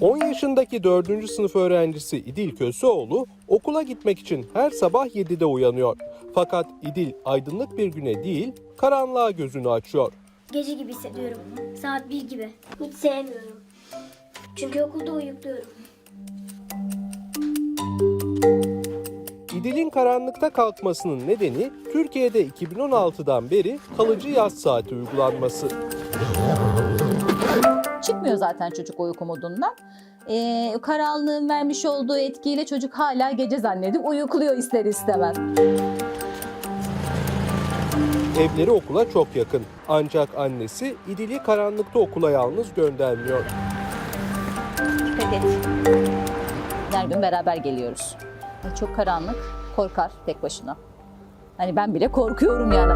...10 yaşındaki 4. sınıf öğrencisi İdil Köseoğlu... ...okula gitmek için her sabah 7'de uyanıyor. Fakat İdil aydınlık bir güne değil... ...karanlığa gözünü açıyor. Gece gibi hissediyorum. Saat 1 gibi. Hiç sevmiyorum. Çünkü okulda uyukluyorum. Karanlıkta kalkmasının nedeni... ...Türkiye'de 2016'dan beri kalıcı yaz saati uygulanması. Çıkmıyor zaten çocuk uyku modundan. Ee, karanlığın vermiş olduğu etkiyle çocuk hala gece zannedip uyukluyor ister istemez. Evleri okula çok yakın. Ancak annesi İdil'i karanlıkta okula yalnız göndermiyor. Dikkat et. Her gün beraber geliyoruz. Çok karanlık, korkar tek başına. Hani ben bile korkuyorum yani.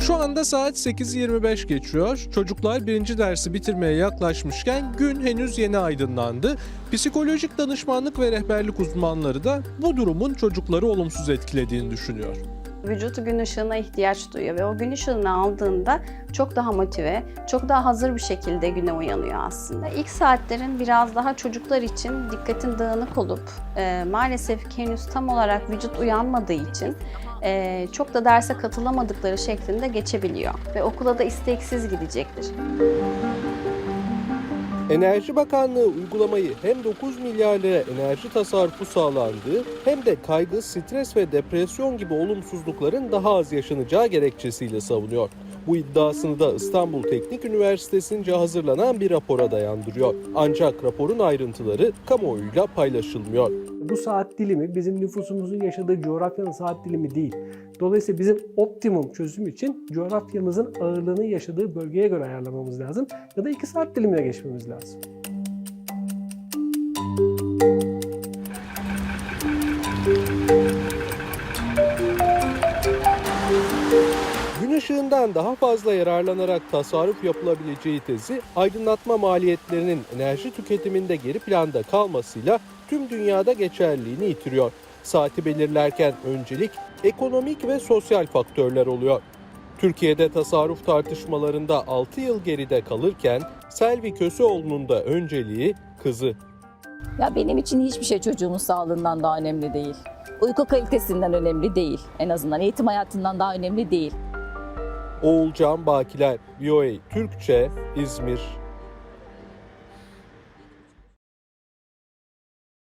Şu anda saat 8.25 geçiyor. Çocuklar birinci dersi bitirmeye yaklaşmışken gün henüz yeni aydınlandı. Psikolojik danışmanlık ve rehberlik uzmanları da bu durumun çocukları olumsuz etkilediğini düşünüyor. Vücutu gün ışığına ihtiyaç duyuyor ve o gün ışığını aldığında çok daha motive, çok daha hazır bir şekilde güne uyanıyor aslında. İlk saatlerin biraz daha çocuklar için dikkatin dağınık olup e, maalesef henüz tam olarak vücut uyanmadığı için e, çok da derse katılamadıkları şeklinde geçebiliyor ve okula da isteksiz gidecektir. Enerji Bakanlığı uygulamayı hem 9 milyar lira enerji tasarrufu sağlandığı hem de kaygı, stres ve depresyon gibi olumsuzlukların daha az yaşanacağı gerekçesiyle savunuyor. Bu iddiasını da İstanbul Teknik Üniversitesi'nce hazırlanan bir rapora dayandırıyor. Ancak raporun ayrıntıları kamuoyuyla paylaşılmıyor. Bu saat dilimi bizim nüfusumuzun yaşadığı coğrafyanın saat dilimi değil. Dolayısıyla bizim optimum çözüm için coğrafyamızın ağırlığını yaşadığı bölgeye göre ayarlamamız lazım. Ya da iki saat dilimine geçmemiz lazım. Gün ışığından daha fazla yararlanarak tasarruf yapılabileceği tezi aydınlatma maliyetlerinin enerji tüketiminde geri planda kalmasıyla tüm dünyada geçerliliğini yitiriyor. Saati belirlerken öncelik ekonomik ve sosyal faktörler oluyor. Türkiye'de tasarruf tartışmalarında 6 yıl geride kalırken Selvi Köseoğlu'nun da önceliği kızı. Ya benim için hiçbir şey çocuğumun sağlığından daha önemli değil. Uyku kalitesinden önemli değil. En azından eğitim hayatından daha önemli değil. Oğulcan Bakiler, VOA Türkçe, İzmir,